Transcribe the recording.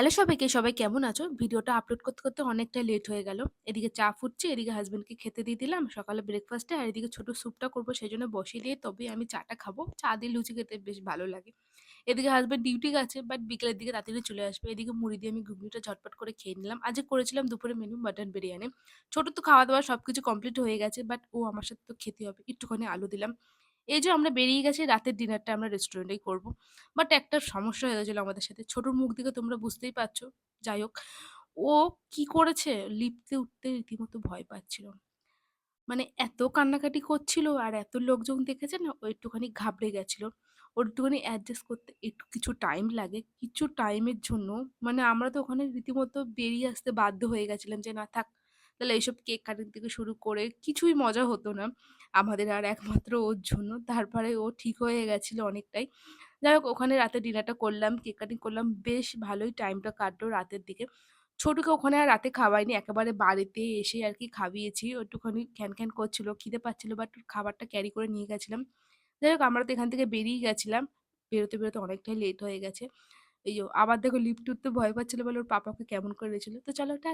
Hello সবাইকে, সবাই কেমন আছো? ভিডিওটা আপলোড করতে, করতে অনেকটাই লেট হয়ে গেল। এদিকে চা ফুটছে, এদিকে হাজব্যান্ডকে খেতে দিয়ে দিলাম সকালে ব্রেকফাস্টে। আর এদিকে ছোট স্যুপটা করব সেই জন্য বসিয়ে দিয়ে তবে আমি চাটা খাব। চা দিয়ে লুচি খেতে বেশ ভালো লাগে। এদিকে হাজব্যান্ড ডিউটি গেছে বাট বিকেলের দিকে তাড়াতাড়ি চলে আসবে। এদিকে মুড়ি দিয়ে আমি ঘুগনিটা ঝটপট করে খেয়ে নিলাম। আজকে করেছিলাম দুপুরে মেনু মাটন বিরিয়ানি। ছোটর তো খাওয়া-দাওয়া সবকিছু কমপ্লিট হয়ে গেছে বাট ও আমার সাথে তো খেতে হবে। একটুখানি আলু দিলাম। এই যে আমরা বেরিয়ে গেছি রাতের ডিনারটা আমরা রেস্টুরেন্টেই করব। বাট একটা সমস্যা হয়ে গেছিল আমাদের সাথে। ছোটর মুখ দেখে তোমরা বুঝতেই পারছ। যাই হোক, ও কি করেছে লিপতে উঠতে রীতিমতো ভয় পাচ্ছিল। মানে এত কান্নাকাটি করছিল আর এত লোকজন দেখেছে না ও একটুখানি ঘাবড়ে গেছিল। ওর একটুখানি অ্যাডজাস্ট করতে একটু কিছু টাইম লাগে। কিছু টাইমের জন্য মানে আমরা তো ওখানে রীতিমতো বেরিয়ে আসতে বাধ্য হয়ে গেছিলাম যে না থাক তাহলে এইসব কেক কাটিং থেকে শুরু করে কিছুই মজা হতো না। আমাদের আর একমাত্র ওর জন্য। তারপরে ও ঠিক হয়ে গেছিল অনেকটাই। যাই হোক ওখানে রাতে ডিনারটা করলাম, কেক কাটিং করলাম। বেশ ভালোই টাইমটা কাটলো রাতের দিকে। ছোটকে ওখানে আর রাতে খাওয়াইনি। একেবারে বাড়িতে এসে আরকি খাইয়েছি। ও একটুখানি খ্যান-খ্যান করছিল, খিদে পাচ্ছিল বাট খাবারটা ক্যারি করে নিয়ে গেছিলাম। যাই হোক আমরা তো এখান থেকে বেরিয়ে গেছিলাম। বেরোতে, বেরোতে অনেকটাই লেট হয়ে গেছে। এই আবার দেখো লিফটে উঠতে ভয় পাচ্ছিল বলে ওর পাপাকে কেমন করে দিয়েছিল। তো চলো টা